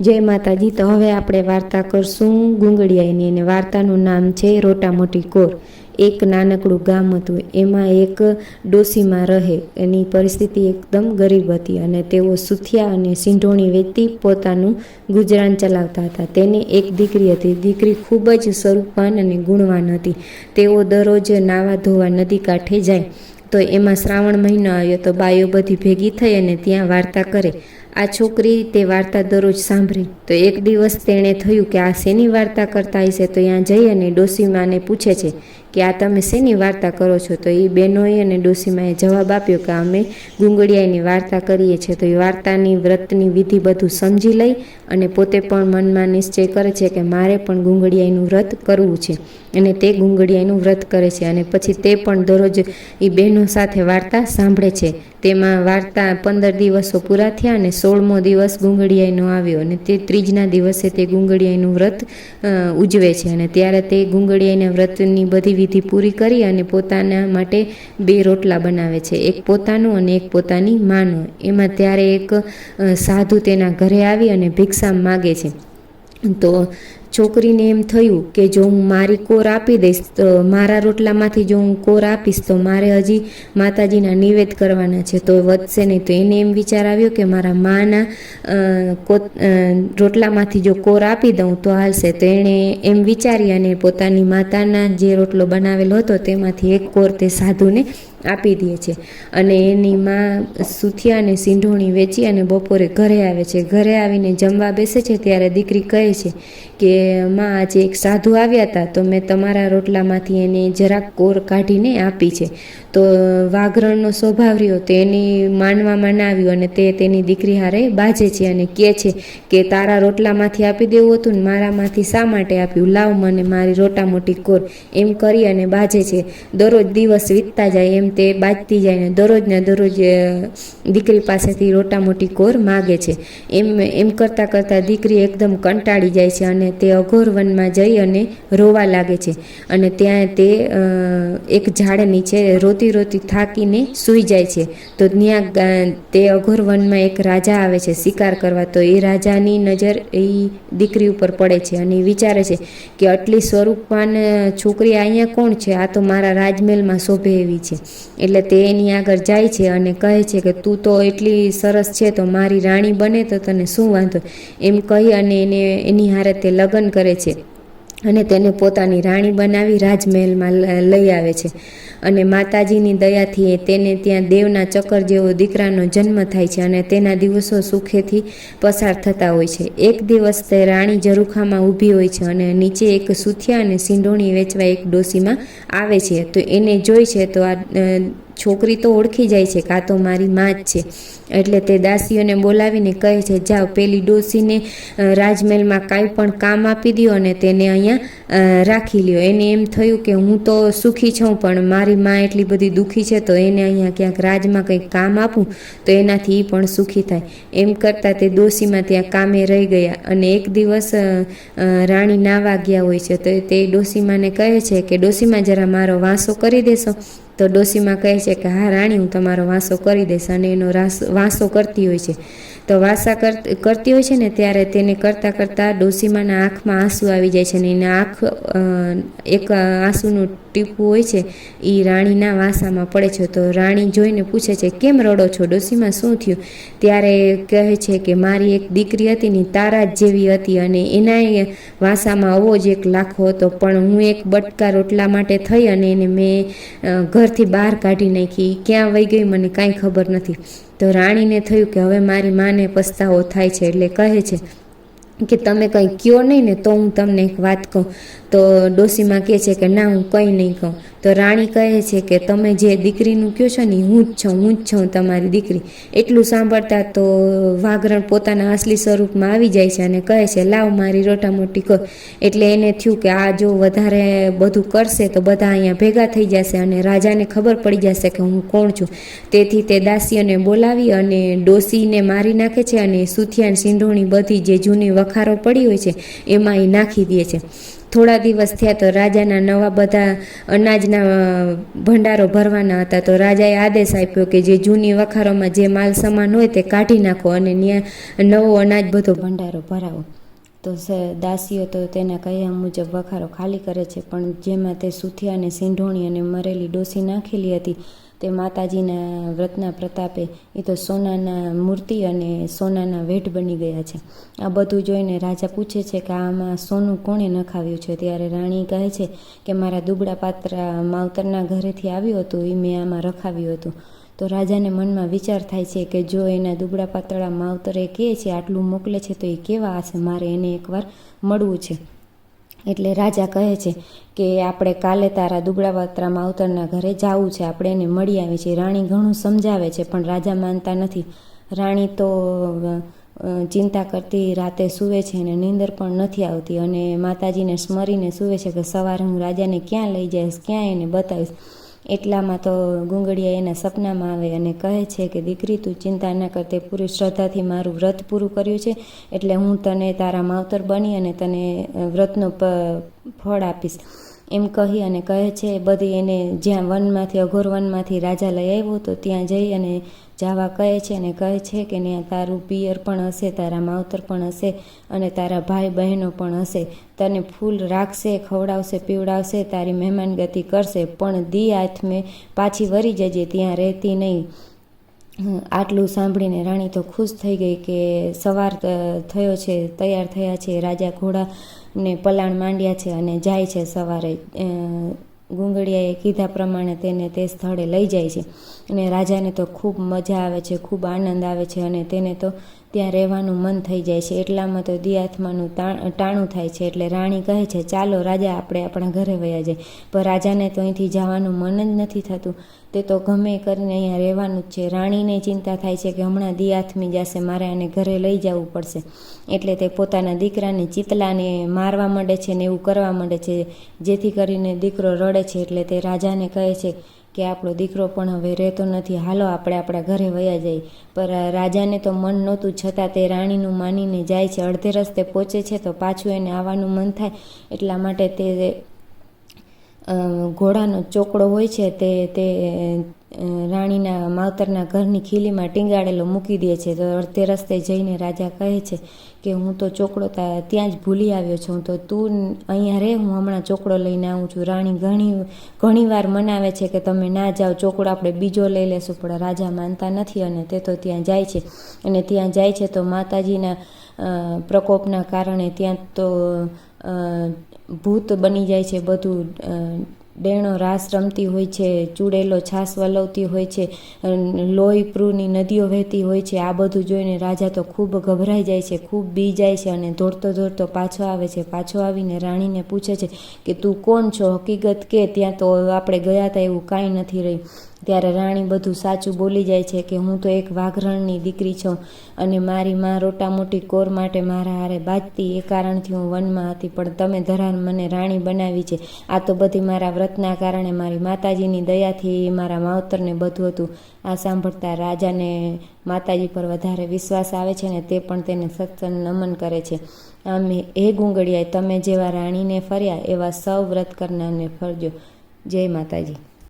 જય માતાજી, તો હવે આપણે વાર્તા કરશું ગુંગળિયાની અને વાર્તાનું નામ છે રોટા મોટી કોર. એક નાનકડું ગામ હતું, એમાં એક ડોસીમાં રહે. એની પરિસ્થિતિ એકદમ ગરીબ હતી અને તેઓ સુથિયા અને સિંઢોણી વેચતી પોતાનું ગુજરાન ચલાવતા હતા. તેને એક દીકરી હતી. દીકરી ખૂબ જ સ્વરૂપવાન અને ગુણવાન હતી. તેઓ દરરોજ નાવા ધોવા નદી કાંઠે જાય. તો એમાં શ્રાવણ મહિનો આવ્યો, તો બાયો બધી ભેગી થઈ અને ત્યાં વાર્તા કરે. આ છોકરી તે વાર્તા દરરોજ સાંભળી. તો એક દિવસ તેણે થયું કે આ શેની વાર્તા કરતા હશે? તો ત્યાં જઈ અને ડોસીમાને પૂછે છે કે આ તમે શેની વાર્તા કરો છો? તો એ બહેનોએ અને ડોસીમાએ જવાબ આપ્યો કે અમે ગુંગળિયાની વાર્તા કરીએ છીએ. તો એ વાર્તાની વ્રતની વિધિ બધું સમજી લઈ અને પોતે પણ મનમાં નિશ્ચય કરે છે કે મારે પણ ગુંગળિયાનું વ્રત કરવું છે. અને તે ગુંગળિયાનું વ્રત કરે છે અને પછી તે પણ દરરોજ એ બહેનો સાથે વાર્તા સાંભળે છે. તેમાં વાર્તા પંદર દિવસો પૂરા થયા અને સોળમો દિવસ ગુંગળિયાઈનો આવ્યો અને તે ત્રીજના દિવસે તે ગુંગળિયાઈનું વ્રત ઉજવે છે અને ત્યારે તે ગુંગળિયાઈના વ્રતની બધી વિધિ પૂરી કરી અને પોતાના માટે બે રોટલા બનાવે છે. એક પોતાનું અને એક પોતાની માનું. એમાં ત્યારે એક સાધુ તેના ઘરે આવી અને ભિક્ષા માગે છે. તો છોકરીને એમ થયું કે જો હું મારી કોર આપી દઈશ, તો મારા રોટલામાંથી જો હું કોર આપીશ, તો મારે હજી માતાજીના નિવેદ કરવાના છે. તો વધશે નહીં. તો એને એમ વિચાર આવ્યો કે મારા માના રોટલામાંથી જો કોર આપી દઉં તો હાલશે. તો એણે એમ વિચારી અને પોતાની માતાના જે રોટલો બનાવેલો હતો તેમાંથી એક કોર તે સાધુને આપી દે છે. અને એની માં સુથિયા અને સિંઢોણી વેચી અને બપોરે ઘરે આવે છે. ઘરે આવીને જમવા બેસે છે ત્યારે દીકરી કહે છે કે, માં, આજે એક સાધુ આવ્યા હતા તો મેં તમારા રોટલામાંથી એને જરાક કોર કાઢીને આપી છે. તો વાઘરણનો સ્વભાવ રહ્યો તો એની માનવામાં ના આવ્યું અને તે તેની દીકરી હારે બાજે છે અને કહે છે કે, તારા રોટલામાંથી આપી દેવું હતું ને મારામાંથી શા માટે આપ્યું? લાવ મને મારી રોટા મોટી કોર. એમ કરી અને બાજે છે. દરરોજ દિવસ વીતતા જાય એમ તે બાજતી જાય ને દરરોજને દરરોજ દીકરી પાસેથી રોટા મોટી કોર માગે છે. એમ એમ કરતાં કરતાં દીકરી એકદમ કંટાળી જાય છે અને તે અઘોર વનમાં જઈ અને રોવા લાગે છે. અને ત્યાં તે એક ઝાડ નીચે રોતી રોતી થાકીને સૂઈ જાય છે. તો ત્યાં તે અઘોર વનમાં એક રાજા આવે છે શિકાર કરવા. તો એ રાજાની નજર એ દીકરી ઉપર પડે છે અને વિચારે છે કે આટલી સ્વરૂપવાન છોકરી અહીંયા કોણ છે? આ તો મારા રાજમહેલમાં શોભે એવી છે. એટલે તે એની આગળ જાય છે અને કહે છે કે તું તો એટલી સરસ છે, તો મારી રાણી બને તો તને શું વાંધો? એમ કહી અને એને એની હારે તે લગ્ન કરે છે. અને તેને પોતાની રાણી બનાવી રાજમહેલમાં લઈ આવે છે. અને માતાજીની દયાથી તેને ત્યાં દેવના ચક્કર જેવો દીકરાનો જન્મ થાય છે અને તેના દિવસો સુખેથી પસાર થતા હોય છે. એક દિવસ તે રાણી ઝરૂખામાં ઊભી હોય છે અને નીચે એક સુથિયા અને સિંડોણી વેચવા એક ડોસીમાં આવે છે. તો એને જોઈ છે તો આ છોકરી તો ઓળખી જાય છે, કાં તો મારી માં જ છે. એટલે તે દાસીઓને બોલાવીને કહે છે, જાઓ, પેલી ડોસીને રાજમહેલમાં કાંઈ પણ કામ આપી દો અને તેને અહીંયા રાખી લ્યો. એને એમ થયું કે હું તો સુખી છું, પણ મારી માં એટલી બધી દુઃખી છે, તો એને અહીંયા ક્યાંક રાજમાં કંઈક કામ આપું, તો એનાથી એ પણ સુખી થાય. એમ કરતાં તે ડોસીમાં ત્યાં કામે રહી ગયા અને એક દિવસ રાણી નાવા ગયા હોય છે, તો તે ડોસીમાને કહે છે કે, ડોસીમાં, જરા મારો વાંસો કરી દેશો. તો ડોસીમાં કહે છે કે હા રાણી હું તમારો વાંસો કરી દઈશ અને એનો રાસ વાંસો કરતી હોય છે. તો વાસા કર- કરતી હોય છે ને ત્યારે તેને કરતાં કરતાં ડોસીમાના આંખમાં આંસુ આવી જાય છે ને એના આંખ એક આંસુનું ટીપું હોય છે એ રાણીના વાસામાં પડે છે. તો રાણી જોઈને પૂછે છે કેમ રડો છો? ડોસીમાં શું થયું? ત્યારે કહે છે કે મારી એક દીકરી હતી ને તારા જ જેવી હતી અને એના વાસામાં આવો જ એક લાખો હતો. પણ હું એક બટકા રોટલા માટે થઈ અને એને મેં અ, ઘરથી બહાર કાઢી નાખી. ક્યાં વહી ગઈ મને કાંઈ ખબર નથી. તો રાણીને થયું કે હવે મારી માને પસ્તાવો થાય છે એટલે કહે છે કે તમે કંઈ કયો નહીં ને તો હું તમને એક વાત કહું. તો ડોસીમાં કહે છે કે, ના, હું કંઈ નહીં કહું. તો રાણી કહે છે કે, તમે જે દીકરીનું કહો છો ને, હું જ છું, હું જ છું તમારી દીકરી. એટલું સાંભળતા તો વાઘરણ પોતાના અસલી સ્વરૂપમાં આવી જાય છે અને કહે છે, લાવ મારી રોટામોટી કર એટલે એને થયું કે, આ જો વધારે બધું કરશે તો બધા અહીંયા ભેગા થઈ જશે અને રાજાને ખબર પડી જશે કે હું કોણ છું. તેથી તે દાસીઓને બોલાવી અને ડોસીને મારી નાખે છે અને સુથિયાન સિંધોણી બધી જે જૂની વખારો પડી હોય છે એમાં એ નાખી દે છે. થોડા દિવસ થયા તો રાજાના નવા બધા અનાજના ભંડારો ભરવાના હતા. તો રાજાએ આદેશ આપ્યો કે જે જૂની વખારોમાં જે માલ સામાન હોય તે કાઢી નાખો અને ત્યાં નવો અનાજ બધો ભંડારો ભરાવો. તો દાસીઓ તો તેના કહ્યા મુજબ વખારો ખાલી કરે છે, પણ જેમાં તે સુથિયા અને સિંઢોણી અને મરેલી ડોસી નાખેલી હતી તે માતાજીના વ્રતના પ્રતાપે એ તો સોનાના મૂર્તિ અને સોનાના વેઢ બની ગયા છે. આ બધું જોઈને રાજા પૂછે છે કે આમાં સોનું કોણે નખાવ્યું છે? ત્યારે રાણી કહે છે કે મારા દુબળા પાત્ર માવતરના ઘરેથી આવ્યું હતું એ મેં આમાં રખાવ્યું હતું. તો રાજાને મનમાં વિચાર થાય છે કે જો એના દુબળા પાતળા માવતરે કહે છે, આટલું મોકલે છે તો એ કેવા હશે? મારે એને એકવાર મળવું છે. એટલે રાજા કહે છે કે આપણે કાલે તારા દુબળા પાતળા માવતરના ઘરે જવું છે. આપણે એને મળી આવી છે રાણી ઘણું સમજાવે છે, પણ રાજા માનતા નથી. રાણી તો ચિંતા કરતી રાતે સૂવે છે અને નીંદર પણ નથી આવતી અને માતાજીને સ્મરીને સૂવે છે કે સવારે હું રાજાને ક્યાં લઈ જઈશ, ક્યાં એને બતાવીશ. એટલામાં તો ગુંગળિયા એના સપનામાં આવે અને કહે છે કે, દીકરી, તું ચિંતા ન કર, તે પૂરી શ્રદ્ધાથી મારું વ્રત પૂરું કર્યું છે, એટલે હું તને તારા માવતર બની અને તને વ્રતનું ફળ આપીશ. એમ કહી અને કહે છે, બધી એને જ્યાં વનમાંથી, અઘોર વનમાંથી રાજા લઈ આવ્યો તો ત્યાં જઈ અને જાવા કહે છે અને કહે છે કે ત્યાં તારું પિયર પણ હશે, તારા માવતર પણ હશે અને તારા ભાઈ બહેનો પણ હશે. તને ફૂલ રાખશે, ખવડાવશે, પીવડાવશે, તારી મહેમાનગતિ કરશે, પણ દી હાથમે પાછી વરી જજે, ત્યાં રહેતી નહીં. આટલું સાંભળીને રાણી તો ખુશ થઈ ગઈ કે સવાર થયો છે, તૈયાર થયા છે. રાજા ઘોડાને પલાણ માંડ્યા છે અને જાય છે સવારે. ગુંગળિયાએ કીધા પ્રમાણે તેને તે સ્થળે લઈ જાય છે. અને રાજાને તો ખૂબ મજા આવે છે, ખૂબ આનંદ આવે છે અને તેને તો ત્યાં રહેવાનું મન થઈ જાય છે. એટલામાં તો દિયાત્માનું ટાણું થાય છે. એટલે રાણી કહે છે, ચાલો રાજા, આપણે આપણા ઘરે વયા જાય. પણ રાજાને તો અહીંથી જવાનું મન જ નથી થતું. તે તો ગમે કરીને અહીંયા રહેવાનું જ છે. રાણીને ચિંતા થાય છે કે હમણાં દિયાથમી જશે, મારે આને ઘરે લઈ જવું પડશે. એટલે તે પોતાના દીકરાને ચિતલાને મારવા માંડે છે ને એવું કરવા માંડે છે. જેથી કરીને દીકરો રડે છે. એટલે તે રાજાને કહે છે કે આપણો દીકરો પણ હવે રહેતો નથી. હાલો, આપણે આપણા ઘરે વયા જઈએ. પર રાજાને તો મન નહોતું, છતાં તે રાણીનું માનીને જાય છે. અડધે રસ્તે પહોંચે છે તો પાછું એને આવવાનું મન થાય. એટલા માટે તે ઘોડાનો ચોકડો હોય છે તે તે રાણીના માવતરના ઘરની ખીલીમાં ટીંગાડેલો મૂકી દે છે. તો અડધે રસ્તે જઈને રાજા કહે છે કે, હું તો ચોકડો તા- ત્યાં જ ભૂલી આવ્યો છું. તો તું અહીંયા રહે હું હમણાં ચોકડો લઈને આવું છું. રાણી ઘણી, ઘણીવાર મનાવે છે કે, તમે ના જાઓ, ચોકડો આપણે બીજો લઈ લેશું. પણ રાજા માનતા નથી અને તે તો ત્યાં જાય છે. અને ત્યાં જાય છે તો માતાજીના પ્રકોપના કારણે ત્યાં તો ભૂત બની જાય છે બધું ડેણો રાસ રમતી હોય છે, ચૂડેલો છાસ વલવતી હોય છે લોહી પ્રુની નદીઓ વહેતી હોય છે, આ બધું જોઈને રાજા તો ખૂબ ગભરાઈ જાય છે, ખૂબ બી જાય છે અને દોડતો દોડતો પાછો આવે છે, પાછો આવીને રાણીને પૂછે છે કે તું કોણ છો? હકીકત કે ત્યાં તો આપણે ગયા હતા એવું કાંઈ નથી રહ્યું. ત્યારે રાણી બધું સાચું બોલી જાય છે કે હું તો એક વાઘરણની દીકરી છું અને મારી માં રોટા મોટી કોર માટે મારા હારે બાજતી એ કારણથી હું વનમાં હતી. પણ તમે ધરાન મને રાણી બનાવી છે. આ તો બધી મારા વ્રતના કારણે મારી માતાજીની દયાથી મારા માવતરને બધું હતું. આ સાંભળતા રાજાને માતાજી પર વધારે વિશ્વાસ આવે છે ને તે પણ તેને સત્સંગ નમન કરે છે. આમ એ ગુંગળિયાએ, તમે જેવા રાણીને ફર્યા એવા સૌ વ્રત કરનારને ફરજો. જય માતાજી.